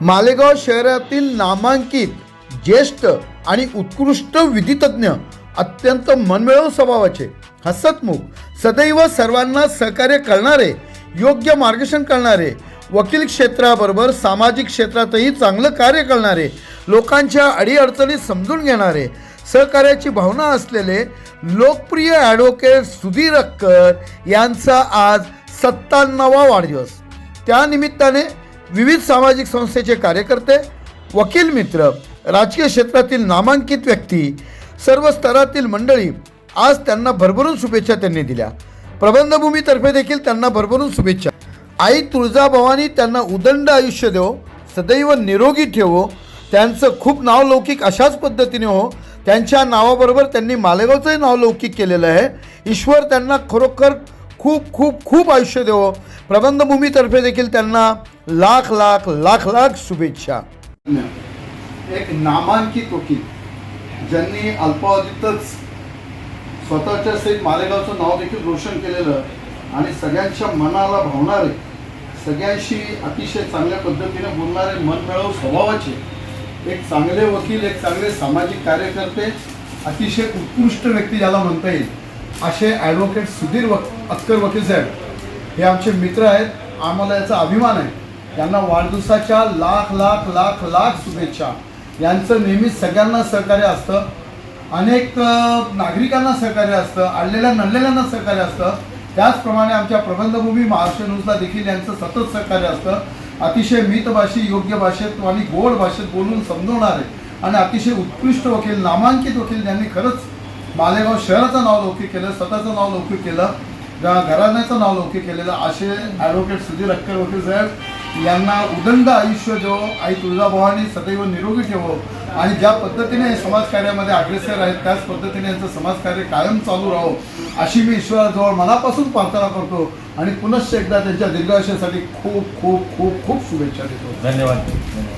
मालेगाव शहरातील नामांकित ज्येष्ठ आणि उत्कृष्ट विधितज्ञ अत्यंत मनमिळव स्वभावाचे हसतमुख सदैव सर्वांना सहकार्य करणारे योग्य मार्गदर्शन करणारे वकील क्षेत्राबरोबर सामाजिक क्षेत्रातही चांगलं कार्य करणारे लोकांच्या अडीअडचणी समजून घेणारे सहकार्याची भावना असलेले लोकप्रिय ॲडव्होकेट सुधीर अक्कर यांचा आज सत्त्याण्णवा वाढदिवस. त्यानिमित्ताने विविध सामाजिक संस्थेचे कार्यकर्ते वकील मित्र राजकीय क्षेत्रातील नामांकित व्यक्ती सर्व स्तरातील मंडळी आज त्यांना भरभरून शुभेच्छा त्यांनी दिल्या. प्रबंधभूमीतर्फे देखील त्यांना भरभरून शुभेच्छा. आई तुळजाभवानी त्यांना उदंड आयुष्य देवो सदैव निरोगी ठेवो. त्यांचं खूप नाव लौकिक अशाच पद्धतीने हो. त्यांच्या नावाबरोबर त्यांनी मालेगावचंही नाव लौकिक केलेलं आहे. ईश्वर त्यांना खरोखर खूप खूप खूप आयुष्य देवो. प्रबंधभूमीतर्फे देखील त्यांना लाख लाख लाख लाख शुभेच्छा. एक नामांकित वकील ज्यांनी अल्पावधीतच स्वतःच्या सहित मालेगावचं नाव देखील रोशन केलेलं आणि सगळ्यांच्या मनाला भावणारे सगळ्यांशी अतिशय चांगल्या पद्धतीने बोलणारे मनमिळव स्वभावाचे एक चांगले वकील एक चांगले सामाजिक कार्यकर्ते अतिशय उत्कृष्ट व्यक्ती ज्याला म्हणता येईल. असे ॲडव्होकेट सुधीर वक अक्कर वकील साहेब हे आमचे मित्र आहेत. आम्हाला याचा अभिमान आहे. त्यांना वाढदिवसाच्या लाख लाख लाख लाख शुभेच्छा. यांचं नेहमीच सगळ्यांना सहकार्य असतं. अनेक नागरिकांना सहकार्य असतं. आणलेल्या नडलेल्यांना सहकार्य असतं. त्याचप्रमाणे आमच्या प्रबंधभूमी महाराष्ट्र न्यूजला देखील यांचं सतत सहकार्य असतं. अतिशय मितभाषी योग्य भाषेत आणि गोड भाषेत बोलून समजवणारे आणि अतिशय उत्कृष्ट वकील नामांकित वकील यांनी खरंच मालेगाव शहराचं नाव लौकिक केलं स्वतःचं नाव लौकिक केलं घराण्याचं नाव लौकिक केलेलं असे ॲडव्होकेट सुधीर अक्कर वकील साहेब यांना उदंड आयुष्य जो आई तुळजाभवानी सदैव निरोगी ठेवो आणि ज्या पद्धतीने समाजकार्यामध्ये अग्रेसर आहेत त्याच पद्धतीने यांचं समाजकार्य कायम चालू राहो अशी मी ईश्वराजवळ मनापासून प्रार्थना करतो आणि पुनश्च एकदा त्यांच्या दीर्घायुष्यासाठी खूप खूप खूप खूप शुभेच्छा देतो. धन्यवाद.